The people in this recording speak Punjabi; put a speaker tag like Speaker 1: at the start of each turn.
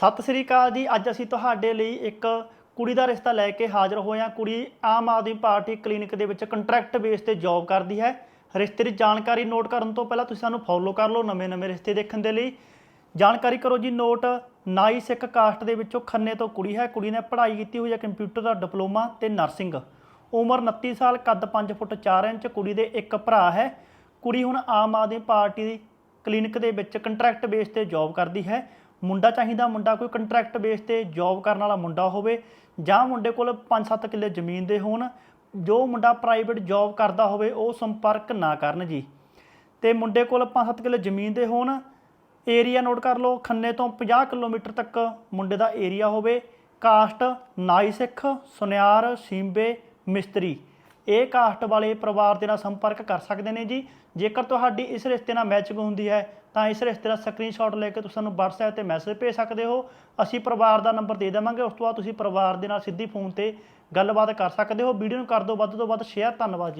Speaker 1: ਸਤਿ ਸ੍ਰੀ ਅਕਾਲ ਜੀ। ਅੱਜ ਅਸੀਂ ਤੁਹਾਡੇ ਲਈ ਇੱਕ ਕੁੜੀ ਦਾ ਰਿਸ਼ਤਾ ਲੈ ਕੇ ਹਾਜ਼ਰ ਹੋਏ ਹਾਂ। ਕੁੜੀ ਆਮ ਆਦਮੀ ਪਾਰਟੀ ਕਲੀਨਿਕ ਦੇ ਵਿੱਚ ਕੰਟਰੈਕਟ ਬੇਸ ਤੇ ਜੌਬ ਕਰਦੀ ਹੈ। ਰਿਸ਼ਤੇ ਦੀ ਜਾਣਕਾਰੀ ਨੋਟ ਕਰਨ ਤੋਂ ਪਹਿਲਾਂ ਤੁਸੀਂ ਸਾਨੂੰ ਫੋਲੋ ਕਰ ਲਓ ਨਵੇਂ-ਨਵੇਂ ਰਿਸ਼ਤੇ ਦੇਖਣ ਦੇ ਲਈ। ਜਾਣਕਾਰੀ ਕਰੋ ਜੀ ਨੋਟ। ਨਾਈ ਸਿੱਖ ਕਾਸਟ ਦੇ ਵਿੱਚੋਂ ਖੰਨੇ ਤੋਂ ਕੁੜੀ ਹੈ। ਕੁੜੀ ਨੇ ਪੜ੍ਹਾਈ ਕੀਤੀ ਹੋਈ ਹੈ ਕੰਪਿਊਟਰ ਦਾ ਡਿਪਲੋਮਾ ਤੇ ਨਰਸਿੰਗ। ਉਮਰ 29 ਸਾਲ, ਕੱਦ 5 ਫੁੱਟ 4 ਇੰਚ, ਕੁੜੀ ਦੇ ਇੱਕ ਭਰਾ ਹੈ। ਕੁੜੀ ਹੁਣ ਆਮ ਆਦਮੀ ਪਾਰਟੀ ਦੀ ਕਲੀਨਿਕ ਦੇ ਵਿੱਚ ਕੰਟਰੈਕਟ ਬੇਸ ਤੇ ਜੌਬ ਕਰਦੀ ਹੈ। ਮੁੰਡਾ ਚਾਹੀਦਾ, ਮੁੰਡਾ ਕੋਈ ਕੰਟਰੈਕਟ ਬੇਸ ਤੇ ਜੌਬ ਕਰਨ ਵਾਲਾ ਮੁੰਡਾ ਹੋਵੇ ਜਾਂ ਮੁੰਡੇ ਕੋਲ 5-7 ਕਿੱਲੇ ਜ਼ਮੀਨ ਦੇ ਹੋਣ, ਜੋ ਮੁੰਡਾ ਪ੍ਰਾਈਵੇਟ ਜੌਬ ਕਰਦਾ ਹੋਵੇ, ਉਹ ਸੰਪਰਕ ਨਾ ਕਰਨ ਜੀ। ਤੇ ਮੁੰਡੇ ਕੋਲ 5-7 ਕਿੱਲੇ ਜ਼ਮੀਨ ਦੇ ਹੋਣ ਏਰੀਆ ਨੋਟ ਕਰ ਲਓ, ਖੰਨੇ ਤੋਂ 50 ਕਿਲੋਮੀਟਰ ਤੱਕ ਮੁੰਡੇ ਦਾ ਏਰੀਆ ਹੋਵੇ। ਕਾਸਟ, ਨਾਈ ਸਿੱਖ, ਸੁਨਿਆਰ, ਸੀਂਬੇ, ਮਿਸਤਰੀ। ਇਹ ਕਾਸਟ ਵਾਲੇ ਪਰਿਵਾਰ ਦੇ ਨਾਲ ਸੰਪਰਕ ਕਰ ਸਕਦੇ ਨੇ ਜੀ। ਜੇਕਰ ਤੁਹਾਡੀ ਇਸ ਰਿਸ਼ਤੇ ਨਾਲ ਮੈਚਿੰਗ ਹੁੰਦੀ ਹੈ, ਤਾਂ ਇਸ ਰਿਸ਼ਤੇ ਦਾ ਸਕਰੀਨਸ਼ਾਟ ਲੈ ਕੇ ਤੁਸੀਂ ਸਾਨੂੰ WhatsApp ਤੇ ਮੈਸੇਜ ਭੇਜ ਸਕਦੇ ਹੋ। ਅਸੀਂ ਪਰਿਵਾਰ ਦਾ ਨੰਬਰ ਦੇ ਦੇਵਾਂਗੇ, ਉਸ ਤੋਂ ਬਾਅਦ ਤੁਸੀਂ ਪਰਿਵਾਰ ਦੇ ਨਾਲ ਸਿੱਧੀ ਫੋਨ ਤੇ ਗੱਲਬਾਤ ਕਰ ਸਕਦੇ ਹੋ। ਵੀਡੀਓ ਨੂੰ ਕਰ ਦਿਓ, ਵੱਧ ਤੋਂ ਵੱਧ ਸ਼ੇਅਰ ਧੰਨਵਾਦ ਜੀ।